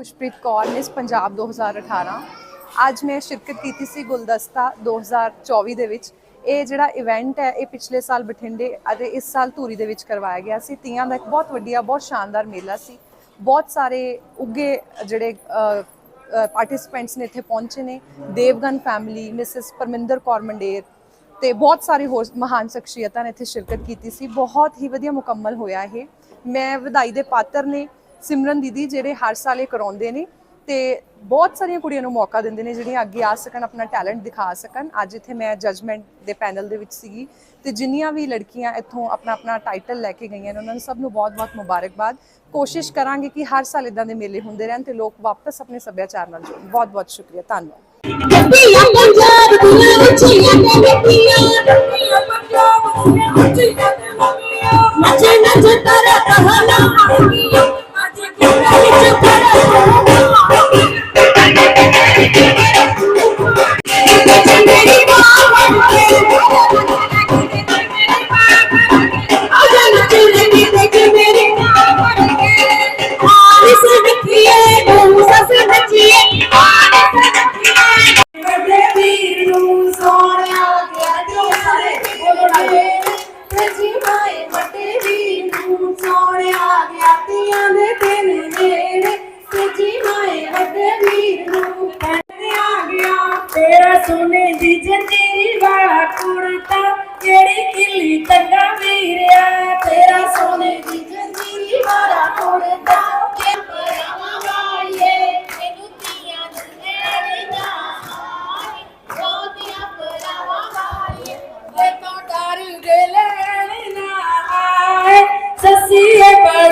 Khushpreet Kaur miss Punjab 2018 ਅੱਜ ਮੈਂ ਸ਼ਿਰਕਤ ਕੀਤੀ ਸੀ ਗੁਲਦਸਤਾ 2024 ਦੇ ਵਿੱਚ। ਇਹ ਜਿਹੜਾ ਇਵੈਂਟ ਹੈ, ਇਹ ਪਿਛਲੇ ਸਾਲ ਬਠਿੰਡੇ ਅਤੇ ਇਸ ਸਾਲ ਧੂਰੀ ਦੇ ਵਿੱਚ ਕਰਵਾਇਆ ਗਿਆ ਸੀ। ਤੀਆਂ ਦਾ ਇੱਕ ਬਹੁਤ ਵੱਡੀਆ, ਬਹੁਤ ਸ਼ਾਨਦਾਰ ਮੇਲਾ ਸੀ। ਬਹੁਤ ਸਾਰੇ ਉੱਗੇ ਜਿਹੜੇ ਪਾਰਟਿਸਿਪੈਂਟਸ ਨੇ ਇੱਥੇ ਪਹੁੰਚੇ ਨੇ। ਦੇਵਗਨ ਫੈਮਿਲੀ ਮਿਸਿਸ ਪਰਮਿੰਦਰ ਕੌਰ ਮੰਡੇਰ ਤੇ ਬਹੁਤ ਸਾਰੇ ਹੋਰ ਮਹਾਨ ਸ਼ਖਸੀਅਤਾਂ ਨੇ ਇੱਥੇ ਸ਼ਿਰਕਤ ਕੀਤੀ ਸੀ। ਬਹੁਤ ਹੀ ਵਧੀਆ ਮੁਕੰਮਲ ਹੋਇਆ ਇਹ। ਮੈਂ ਵਧਾਈ ਦੇ ਪਾਤਰ ਨੇ ਸਿਮਰਨ ਦੀਦੀ ਜਿਹੜੇ ਹਰ ਸਾਲ ਇਹ ਕਰਾਉਂਦੇ ਨੇ ਤੇ ਬਹੁਤ ਸਾਰੀਆਂ ਕੁੜੀਆਂ ਨੂੰ ਮੌਕਾ ਦਿੰਦੇ ਨੇ ਜਿਹੜੀਆਂ ਅੱਗੇ ਆ ਸਕਣ, ਆਪਣਾ ਟੈਲੈਂਟ ਦਿਖਾ ਸਕਣ। ਅੱਜ ਇੱਥੇ ਮੈਂ ਜਜਮੈਂਟ ਦੇ ਪੈਨਲ ਦੇ ਵਿੱਚ ਸੀਗੀ ਤੇ ਜਿੰਨੀਆਂ ਵੀ ਲੜਕੀਆਂ ਇੱਥੋਂ ਆਪਣਾ ਆਪਣਾ ਟਾਈਟਲ ਲੈ ਕੇ ਗਈਆਂ ਨੇ, ਉਹਨਾਂ ਨੂੰ ਸਭ ਨੂੰ ਬਹੁਤ-ਬਹੁਤ ਮੁਬਾਰਕਬਾਦ। ਕੋਸ਼ਿਸ਼ ਕਰਾਂਗੇ ਕਿ ਹਰ ਸਾਲ ਇਦਾਂ ਦੇ ਮੇਲੇ ਹੁੰਦੇ ਰਹਿਣ ਤੇ ਲੋਕ ਵਾਪਸ ਆਪਣੇ ਸੱਭਿਆਚਾਰ ਨਾਲ ਜੁੜਨ। ਬਹੁਤ-ਬਹੁਤ ਸ਼ੁਕਰੀਆ। ਧੰਨਵਾਦ। ਗੱਡੀਆਂ ਪੰਜਾਬ purpose.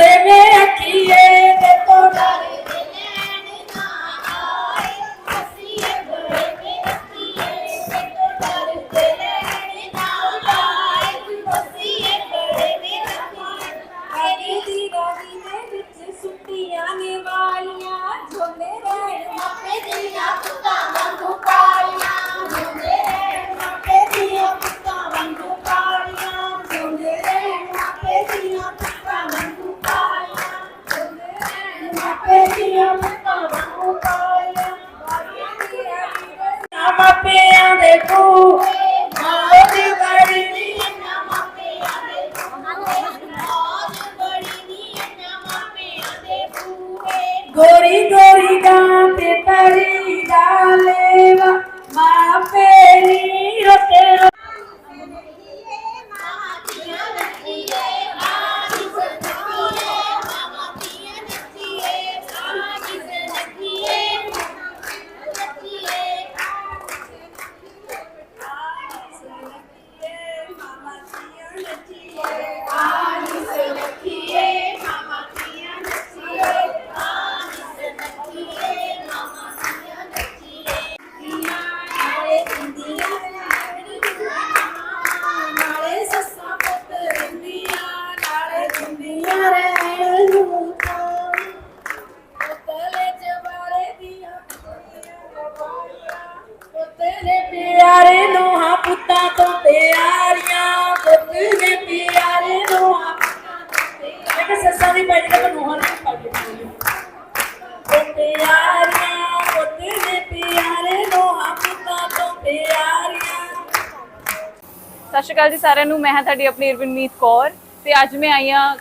ਸੱਸਾਂ ਦੀ ਪੈਣੀ ਤਾਂ ਨੂੰਹਾਂ ਦੀ ਪੱਗ ਪਿਆਰੀਆਂ ਪਿਆਰੇ ਨੂੰਹਾਂ ਪੁੱਤਾਂ ਤੋਂ ਪਿਆਰੀਆਂ ਸਤਿ ਸ਼੍ਰੀ ਅਕਾਲ ਜੀ ਸਾਰਿਆਂ ਨੂੰ। ਮੈਂ ਹਾਂ ਤੁਹਾਡੀ ਆਪਣੀ ਰਵਿੰਦਮੀਤ ਕੌਰ ਤੇ ਅੱਜ ਮੈਂ ਆਈ ਹਾਂ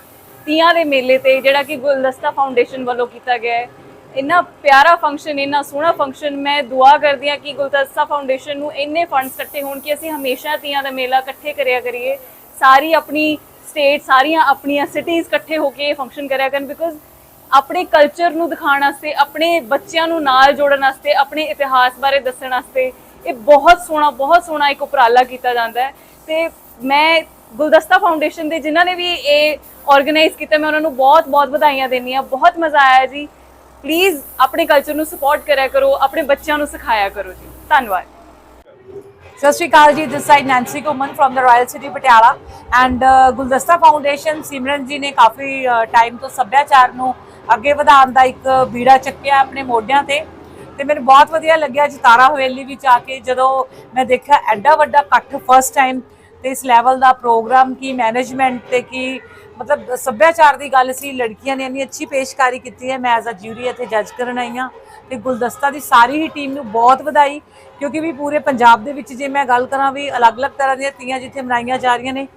ਤੀਆਂ ਦੇ ਮੇਲੇ ਤੇ, ਜਿਹੜਾ ਕਿ ਗੁਲਦਸਤਾ ਫਾਊਂਡੇਸ਼ਨ ਵੱਲੋਂ ਕੀਤਾ ਗਿਆ ਹੈ। ਇੰਨਾ ਪਿਆਰਾ ਫੰਕਸ਼ਨ ਇੰਨਾ ਸੋਹਣਾ ਫੰਕਸ਼ਨ ਮੈਂ ਦੁਆ ਕਰਦੀ ਹਾਂ ਕਿ ਗੁਲਦਸਤਾ ਫਾਊਂਡੇਸ਼ਨ ਨੂੰ ਇੰਨੇ ਫੰਡਸ ਇਕੱਠੇ ਹੋਣ ਕਿ ਅਸੀਂ ਹਮੇਸ਼ਾ ਤੀਆਂ ਦਾ ਮੇਲਾ ਇਕੱਠੇ ਕਰਿਆ ਕਰੀਏ। ਸਾਰੀ ਆਪਣੀ ਸਟੇਟ ਸਾਰੀਆਂ ਆਪਣੀਆਂ ਸਿਟੀਜ਼ ਇਕੱਠੇ ਹੋ ਕੇ ਇਹ ਫੰਕਸ਼ਨ ਕਰਿਆ ਕਰਨ ਬਿਕੋਜ਼ ਆਪਣੇ ਕਲਚਰ ਨੂੰ ਦਿਖਾਉਣ ਵਾਸਤੇ, ਆਪਣੇ ਬੱਚਿਆਂ ਨੂੰ ਨਾਲ ਜੋੜਨ ਵਾਸਤੇ, ਆਪਣੇ ਇਤਿਹਾਸ ਬਾਰੇ ਦੱਸਣ ਵਾਸਤੇ ਇਹ ਬਹੁਤ ਸੋਹਣਾ ਬਹੁਤ ਸੋਹਣਾ ਇੱਕ ਉਪਰਾਲਾ ਕੀਤਾ ਜਾਂਦਾ ਹੈ। ਤੇ ਮੈਂ ਗੁਲਦਸਤਾ ਫਾਊਂਡੇਸ਼ਨ ਦੇ ਜਿਨ੍ਹਾਂ ਨੇ ਵੀ ਇਹ ਆਰਗੇਨਾਈਜ਼ ਕੀਤਾ, ਮੈਂ ਉਹਨਾਂ ਨੂੰ ਬਹੁਤ ਬਹੁਤ ਵਧਾਈਆਂ ਦਿੰਦੀ ਹਾਂ। ਬਹੁਤ ਮਜ਼ਾ ਆਇਆ ਜੀ। ਪਲੀਜ਼ ਆਪਣੇ ਕਲਚਰ ਨੂੰ ਸਪੋਰਟ ਕਰਿਆ ਕਰੋ, ਆਪਣੇ ਬੱਚਿਆਂ ਨੂੰ ਸਿਖਾਇਆ ਕਰੋ ਜੀ। ਧੰਨਵਾਦ। ਸਤਿ ਸ਼੍ਰੀ ਅਕਾਲ ਜੀ this side Nancy common from the royal city Patiala and Guldasta foundation Simran ji ਨੇ ਕਾਫੀ uh, ਟਾਈਮ ਤੋਂ ਸੱਭਿਆਚਾਰ ਨੂੰ ਅੱਗੇ ਵਧਾਉਣ ਦਾ ਇੱਕ ਬੀੜਾ ਚੱਕਿਆ ਆਪਣੇ ਮੋਢਿਆਂ ਤੇ। ਤੇ ਮੈਨੂੰ ਬਹੁਤ ਵਧੀਆ ਲੱਗਿਆ ਜਤਾਰਾ ਹਵੇਲੀ ਵਿੱਚ ਆ ਕੇ ਜਦੋਂ ਮੈਂ ਦੇਖਿਆ ਐਡਾ ਵੱਡਾ ਇਕੱਠ ਫਸਟ ਟਾਈਮ ਤੇ ਇਸ ਲੈਵਲ ਦਾ ਪ੍ਰੋਗਰਾਮ ਕੀ ਮੈਨੇਜਮੈਂਟ ਤੇ ਕੀ, ਮਤਲਬ ਸੱਭਿਆਚਾਰ ਦੀ ਗੱਲ ਸੀ, ਲੜਕੀਆਂ ਨੇ ਇੰਨੀ ਅੱਛੀ ਪੇਸ਼ਕਾਰੀ ਕੀਤੀ ਹੈ, ਮੈਂ ਐਜ਼ ਅ ਜਿਊਰੀ ਇੱਥੇ ਜੱਜ ਕਰਨ ਆਈ ਹਾਂ ਤੇ ਗੁਲਦਸਤਾ ਦੀ ਸਾਰੀ ਹੀ ਟੀਮ ਨੂੰ ਬਹੁਤ ਵਧਾਈ ਕਿਉਂਕਿ ਵੀ ਪੂਰੇ ਪੰਜਾਬ ਦੇ ਵਿੱਚ ਜੇ ਮੈਂ ਗੱਲ ਕਰਾਂ ਵੀ ਅਲੱਗ-ਅਲੱਗ ਤਰ੍ਹਾਂ ਦੀਆਂ ਤੀਆਂ ਜਿੱਥੇ ਮਨਾਈਆਂ ਜਾ ਰਹੀਆਂ ਨੇ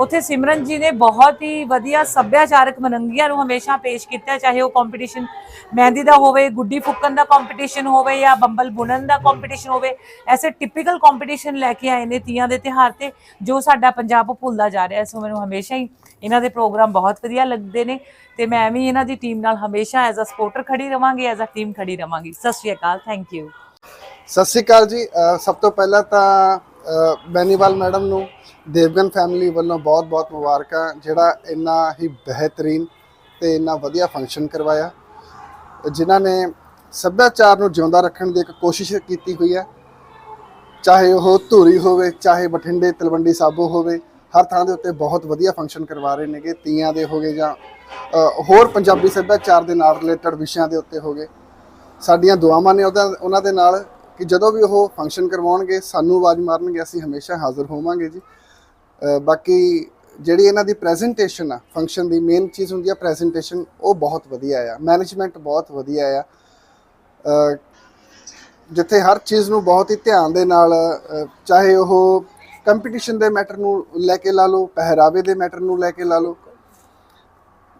ਉੱਥੇ ਸਿਮਰਨ ਜੀ ਨੇ ਬਹੁਤ ਹੀ ਵਧੀਆ ਸੱਭਿਆਚਾਰਕ ਮਨੰਗੀਆਂ ਨੂੰ ਹਮੇਸ਼ਾ ਪੇਸ਼ ਕੀਤਾ, ਚਾਹੇ ਉਹ ਕੰਪੀਟੀਸ਼ਨ ਮਹਿੰਦੀ ਦਾ ਹੋਵੇ, ਗੁੱਡੀ ਫੁੱਕਣ ਦਾ ਕੰਪੀਟੀਸ਼ਨ ਹੋਵੇ ਜਾਂ ਬੰਬਲ ਬੁਣਨ ਦਾ ਕੰਪੀਟੀਸ਼ਨ ਹੋਵੇ, ਐਸੇ ਟਿਪੀਕਲ ਕੰਪੀਟੀਸ਼ਨ ਲੈ ਕੇ ਆਏ ਨੇ ਤੀਆਂ ਦੇ ਤਿਉਹਾਰ ਤੇ, ਜੋ ਸਾਡਾ ਪੰਜਾਬ ਭੁੱਲਦਾ ਜਾ ਰਿਹਾ। ਸੋ ਮੈਨੂੰ ਹਮੇਸ਼ਾ ਹੀ ਇਹਨਾਂ ਦੇ ਪ੍ਰੋਗਰਾਮ ਬਹੁਤ ਵਧੀਆ ਲੱਗਦੇ ਨੇ ਤੇ ਮੈਂ ਵੀ ਇਹਨਾਂ ਦੀ ਟੀਮ ਨਾਲ ਹਮੇਸ਼ਾ ਐਜ਼ ਅ ਸਪੋਰਟਰ ਖੜੀ ਰਵਾਂਗੀ ਐਜ਼ ਅ ਟੀਮ ਖੜੀ ਰਵਾਂਗੀ। ਸਤਿ ਸ਼੍ਰੀ ਅਕਾਲ ਥੈਂਕ ਯੂ ਸਤਿ ਸ਼੍ਰੀ ਅਕਾਲ ਜੀ। ਸਭ ਤੋਂ ਪਹਿਲਾਂ ਤਾਂ ਬੈਨੀਵਾਲ ਮੈਡਮ ਨੂੰ ਦੇਵਗਨ ਫੈਮਿਲੀ ਵੱਲੋਂ ਬਹੁਤ-ਬਹੁਤ ਮੁਬਾਰਕਾਂ, ਜਿਹੜਾ ਇੰਨਾ ਹੀ ਬਿਹਤਰੀਨ ਤੇ ਇੰਨਾ ਵਧੀਆ ਫੰਕਸ਼ਨ ਕਰਵਾਇਆ। ਜਿਨ੍ਹਾਂ ਨੇ ਸੱਭਿਆਚਾਰ ਨੂੰ ਜਿਉਂਦਾ ਰੱਖਣ ਦੀ ਇੱਕ ਕੋਸ਼ਿਸ਼ ਕੀਤੀ ਹੋਈ ਹੈ। ਚਾਹੇ ਉਹ ਧੂਰੀ ਹੋਵੇ, ਚਾਹੇ ਬਠਿੰਡੇ, ਤਲਵੰਡੀ ਸਾਬੋ ਹੋਵੇ, ਹਰ ਥਾਂ ਦੇ ਉੱਤੇ ਬਹੁਤ ਵਧੀਆ ਫੰਕਸ਼ਨ ਕਰਵਾ ਰਹੇ ਨੇਗੇ, ਤੀਆਂ ਦੇ ਹੋਗੇ ਜਾਂ ਹੋਰ ਪੰਜਾਬੀ ਸੱਭਿਆਚਾਰ ਦੇ ਨਾਲ ਰਿਲੇਟਡ ਵਿਸ਼ਿਆਂ ਦੇ ਉੱਤੇ ਹੋਗੇ ਸਾਡੀਆਂ ਦੁਆਵਾਂ ਨੇ ਉਹਦਾ ਉਹਨਾਂ ਦੇ ਨਾਲ ਕਿ ਜਦੋਂ ਵੀ ਉਹ ਫੰਕਸ਼ਨ ਕਰਵਾਉਣਗੇ, ਸਾਨੂੰ ਆਵਾਜ਼ ਮਾਰਨਗੇ, ਅਸੀਂ ਹਮੇਸ਼ਾ ਹਾਜ਼ਰ ਹੋਵਾਂਗੇ ਜੀ। ਬਾਕੀ ਜਿਹੜੀ ਇਹਨਾਂ ਦੀ ਪ੍ਰੈਜੈਂਟੇਸ਼ਨ ਆ ਫੰਕਸ਼ਨ ਦੀ ਮੇਨ ਚੀਜ਼ ਹੁੰਦੀ ਆ ਪ੍ਰੈਜੈਂਟੇਸ਼ਨ ਉਹ ਬਹੁਤ ਵਧੀਆ ਆ। ਮੈਨੇਜਮੈਂਟ ਬਹੁਤ ਵਧੀਆ ਆ। ਜਿੱਥੇ ਹਰ ਚੀਜ਼ ਨੂੰ ਬਹੁਤ ਹੀ ਧਿਆਨ ਦੇ ਨਾਲ ਚਾਹੇ ਉਹ ਕੰਪੀਟੀਸ਼ਨ ਦੇ ਮੈਟਰ ਨੂੰ ਲੈ ਕੇ ਲਾ ਲਓ, ਪਹਿਰਾਵੇ ਦੇ ਮੈਟਰ ਨੂੰ ਲੈ ਕੇ ਲਾ ਲਓ।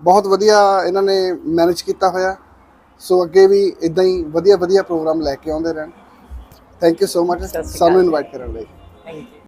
ਬਹੁਤ ਵਧੀਆ ਇਹਨਾਂ ਨੇ ਮੈਨੇਜ ਕੀਤਾ ਹੋਇਆ। ਸੋ ਅੱਗੇ ਵੀ ਇਦਾਂ ਹੀ ਵਧੀਆ ਵਧੀਆ ਪ੍ਰੋਗਰਾਮ ਲੈ ਕੇ ਆਉਂਦੇ ਰਹਿਣ। ਥੈਂਕ ਯੂ ਸੋ ਮਚ ਸਾਨੂੰ। ਇਨਵਾਈਟ ਕਰਨ ਲਈ ਥੈਂਕ ਯੂ